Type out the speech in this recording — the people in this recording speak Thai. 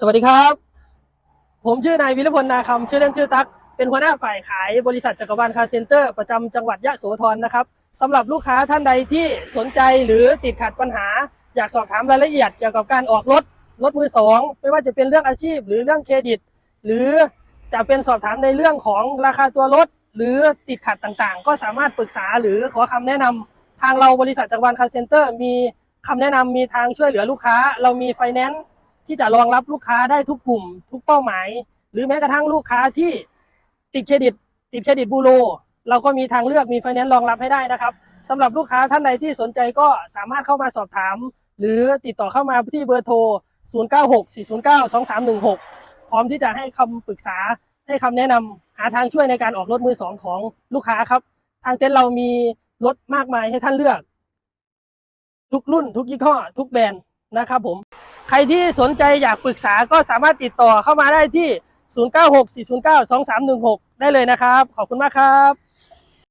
สวัสดีครับ ผมชื่อนายวิรพลนาคำชื่อเล่นชื่อตั๊กเป็นหัวหน้าฝ่ายขายบริษัทจักรวาลคาร์เซ็นเตอร์ประจำจังหวัดยะโสธรนะครับสำหรับลูกค้าท่านใดที่สนใจหรือติดขัดปัญหา อยากสอบถามรายละเอียดเกี่ยวกับการออกรถรถมือสองไม่ว่าจะเป็นเรื่องอาชีพ หรือเรื่องเครดิต หรือจะเป็นสอบถามในเรื่องของราคาตัวรถ หรือติดขัดต่างๆ ก็สามารถปรึกษาหรือขอคำแนะนำทางเราบริษัทจักรวาลคาร์เซ็นเตอร์มีคำแนะนำมีทางช่วยเหลือลูกค้า เรามีไฟแนนซ์ ที่จะรองรับลูกค้าได้ทุกกลุ่ม ทุกเป้าหมาย หรือแม้กระทั่งลูกค้าที่ติดเครดิต ติดเครดิตบูโรเราก็มีทางเลือกมีไฟแนนซ์รองรับให้ได้นะครับสำหรับลูกค้าท่านใดที่สนใจก็สามารถเข้ามาสอบถาม หรือติดต่อเข้ามาที่เบอร์โทร 0964092316 พร้อมที่จะให้คำปรึกษาให้คำแนะนำหาทางช่วยในการออกรถมือสองของลูกค้าครับ ทางเต็นท์เรามีรถมากมายให้ท่านเลือก ทุกรุ่นทุกยี่ห้อทุกแบรนด์นะครับผม ใครที่สนใจอยากปรึกษาก็สามารถติดต่อเข้ามาได้ที่ 0964092316 ได้เลยนะครับ ขอบคุณมากครับ